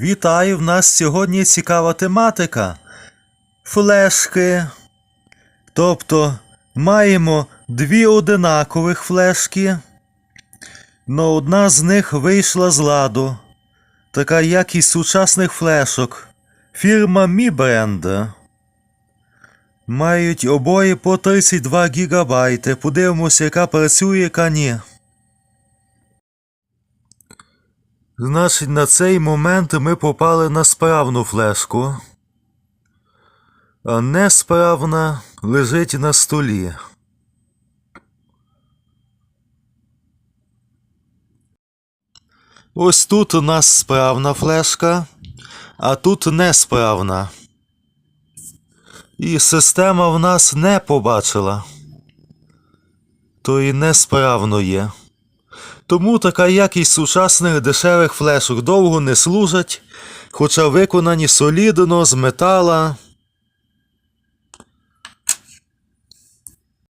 Вітаю! В нас сьогодні цікава тематика. Флешки. Тобто маємо дві одинакових флешки, но одна з них вийшла з ладу. Така якість сучасних флешок. Фірма Mi Brand. Мають обоє по 32 гігабайти. Подивимося, яка працює, яка ні. Значить, на цей момент ми попали на справну флешку. А несправна лежить на столі. Ось тут у нас справна флешка, а тут несправна. І система в нас не побачила. То і несправно є. Тому така якість сучасних дешевих флешок довго не служать, хоча виконані солідно з метала.